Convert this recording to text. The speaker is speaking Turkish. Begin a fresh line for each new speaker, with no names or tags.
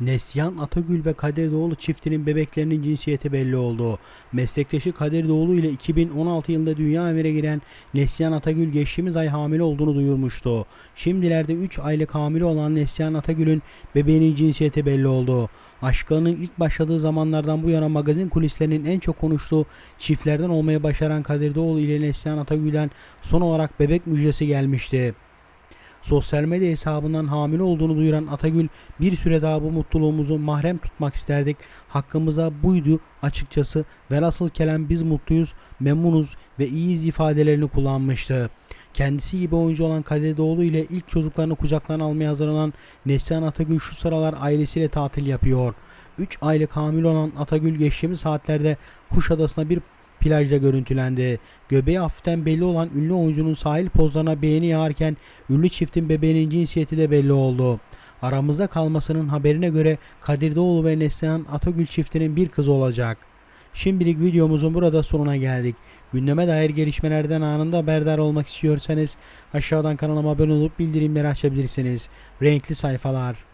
Neslihan Atagül ve Kadir Doğulu çiftinin bebeklerinin cinsiyeti belli oldu. Meslektaşı Kadir Doğulu ile 2016 yılında dünya evine giren Neslihan Atagül geçtiğimiz ay hamile olduğunu duyurmuştu. Şimdilerde 3 aylık hamile olan Neslihan Atagül'ün bebeğinin cinsiyeti belli oldu. Aşklarının ilk başladığı zamanlardan bu yana magazin kulislerinin en çok konuştuğu çiftlerden olmaya başaran Kadir Doğulu ile Neslihan Atagül'den son olarak bebek müjdesi gelmişti. Sosyal medya hesabından hamile olduğunu duyuran Atagül bir süre daha bu mutluluğumuzu mahrem tutmak isterdik. Hakkımıza buydu açıkçası. Velhasıl kelam biz mutluyuz, memnunuz ve iyiyiz ifadelerini kullanmıştı. Kendisi gibi oyuncu olan Kadir Doğulu ile ilk çocuklarını kucaklarına almaya hazırlanan Neslihan Atagül şu sıralar ailesiyle tatil yapıyor. 3 aylık hamile olan Atagül geçtiğimiz saatlerde Kuşadası'na bir plajda görüntülendi. Göbeği hafiften belli olan ünlü oyuncunun sahil pozlarına beğeni yağarken ünlü çiftin bebeğinin cinsiyeti de belli oldu. Aramızda kalmasının haberine göre Kadir Doğulu ve Neslihan Atagül çiftinin bir kızı olacak. Şimdilik videomuzun burada sonuna geldik. Gündeme dair gelişmelerden anında haberdar olmak istiyorsanız aşağıdan kanalıma abone olup bildirimleri açabilirsiniz. Renkli sayfalar.